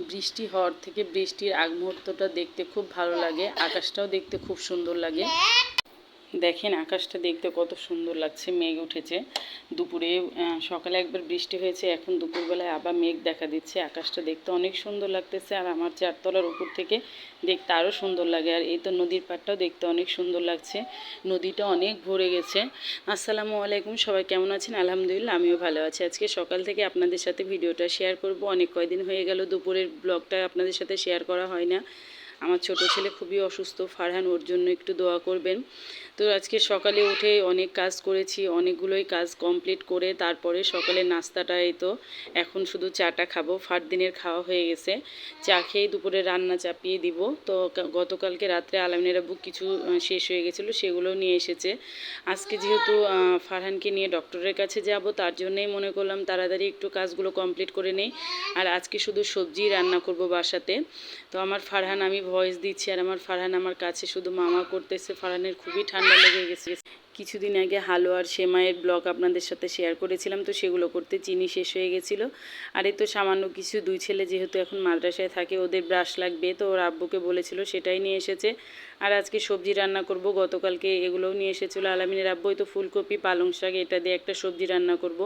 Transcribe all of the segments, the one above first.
বৃষ্টি হওয়ার থেকে বৃষ্টির আগ মুহূর্তটা দেখতে খুব ভালো লাগে, আকাশটাও দেখতে খুব সুন্দর লাগে। দেখেন আকাশটা দেখতে কত সুন্দর লাগছে, মেঘ উঠেছে। দুপুরে সকালে একবার বৃষ্টি হয়েছে, এখন দুপুরবেলায় আবার মেঘ দেখা দিচ্ছে। আকাশটা দেখতে অনেক সুন্দর লাগতেছে আর আমার চারতলার উপর থেকে দেখতে আরও সুন্দর লাগে। আর এই তো নদীর পাড়টাও দেখতে অনেক সুন্দর লাগছে। নদীটা অনেক ভরে গেছে। আসসালামু আলাইকুম, সবাই কেমন আছেন? আলহামদুলিল্লাহ, আমিও ভালো আছি। আজকে সকাল থেকে আপনাদের সাথে ভিডিওটা শেয়ার করব। অনেক কয়দিন হয়ে গেল, দুপুরের ব্লগটা আপনাদের সাথে শেয়ার করা হয় না। আমার ছোট ছেলে খুবই অসুস্থ। ফারহান, ওর জন্য একটু দোয়া করবেন। তো আজকে সকালে উঠে অনেক কাজ করেছি, অনেকগুলোই কাজ কমপ্লিট করে তারপরে সকালে নাস্তাটা এই তো। এখন শুধু চাটা খাব। ফার দিনের খাওয়া হয়ে গেছে। চা খেয়ে দুপুরে রান্না চাপিয়ে দিব। তো গতকালকে রাত্রে আলামিনের আব্বু কিছু শেষ হয়ে গেছিল, সেগুলো নিয়ে এসেছে। আজকে যেহেতু ফারহানকে নিয়ে ডক্টরের কাছে যাব, তার জন্যই মনে করলাম তাড়াতাড়ি একটু কাজগুলো কমপ্লিট করে নেই। আর আজকে শুধু সবজি রান্না করব বাসাতে। তো আমার ফারহান, আমি ভয়েস দিচ্ছি আর আমার ফারহান আমার কাছে শুধু মামা করতেছে। ফারহানের খুবই ঠান্ডা লেগে গেছে। কিছুদিন আগে হালুয়ার সেমাইয়ের ব্লগ আপনাদের সাথে শেয়ার করেছিলাম, তো সেগুলো করতে চিনি শেষ হয়ে গেছিল। আর এই তো সামান্য কিছু দুই ছেলে যেহেতু এখন মাদ্রাসায় থাকে, ওদের ব্রাশ লাগবে, তো ওর আব্বুকে বলেছিল সেটাই নিয়ে এসেছে। আর আজকে সবজি রান্না করব, গতকালকে এগুলোও নিয়ে এসেছিল আলামিনের আব্বু। তো ফুলকপি, পালং শাক, এটা দিয়ে একটা সবজি রান্না করব।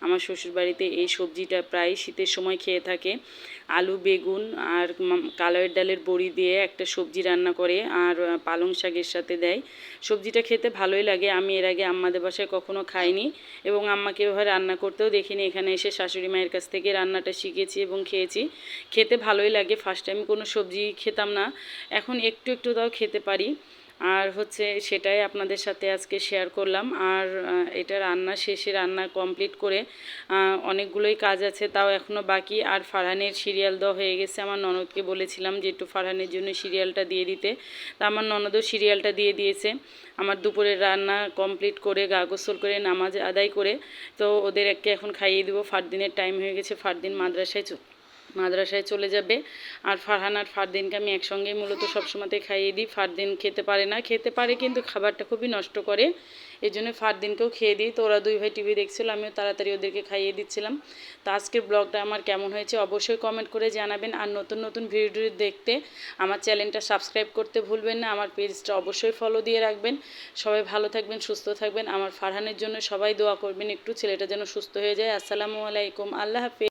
আমার শ্বশুরবাড়িতে এই সবজিটা প্রায় শীতের সময় খেয়ে থাকে। আলু, বেগুন আর কালোয়ের ডালের বড়ি দিয়ে একটা সবজি রান্না করে আর পালং শাকের সাথে দেয়। সবজিটা খেতে ভালোই লাগে। আমি এর আগে আম্মাদের বাসায় কখনো খাইনি এবং আম্মাকে এভাবে রান্না করতেও দেখিনি। এখানে এসে শাশুড়ি মায়ের কাছ থেকে রান্নাটা শিখেছি এবং খেয়েছি। খেতে ভালোই লাগে। ফার্স্ট টাইম কোনো সবজি খেতাম না। এখন একটু একটু তাও খেতে পারি। আর হচ্ছে সেটাই আপনাদের সাথে আজকে শেয়ার করলাম। আর এটা রান্না শেষে রান্না কমপ্লিট করে অনেকগুলোই কাজ আছে, তাও এখনও বাকি। আর ফারহানের সিরিয়াল দেওয়া হয়ে গেছে। আমার ননদকে বলেছিলাম যে একটু ফারহানের জন্য সিরিয়ালটা দিয়ে দিতে। তা আমার ননদও সিরিয়ালটা দিয়ে দিয়েছে। আমার দুপুরের রান্না কমপ্লিট করে, গা গোসল করে, নামাজ আদায় করে, তো ওদের একে এখন খাইয়ে দেবো। ফারদিনের টাইম হয়ে গেছে। ফারদিন মাদ্রাসায় মাদ্রাসায় চলে যাবে। আর ফারহান আর ফারদিনকে আমি একসঙ্গেই মূলত সবসময়তে খাইয়ে দিই। ফারদিন খেতে পারে না, খেতে পারে কিন্তু খাবারটা খুবই নষ্ট করে। এই জন্য ফারদিনকেও খেয়ে দিই। তো ওরা দুই ভাই টিভি দেখছিল, আমিও তাড়াতাড়ি ওদেরকে খাইয়ে দিচ্ছিলাম। তো আজকের ব্লগটা আমার কেমন হয়েছে অবশ্যই কমেন্ট করে জানাবেন। আর নতুন নতুন ভিডিও দেখতে আমার চ্যানেলটা সাবস্ক্রাইব করতে ভুলবেন না। আমার পেজটা অবশ্যই ফলো দিয়ে রাখবেন। সবাই ভালো থাকবেন, সুস্থ থাকবেন। আমার ফারহানের জন্য সবাই দোয়া করবেন। একটু ছেলেটা যেন সুস্থ হয়ে যায়। আসসালামু আলাইকুম। আল্লাহ হাফিজ।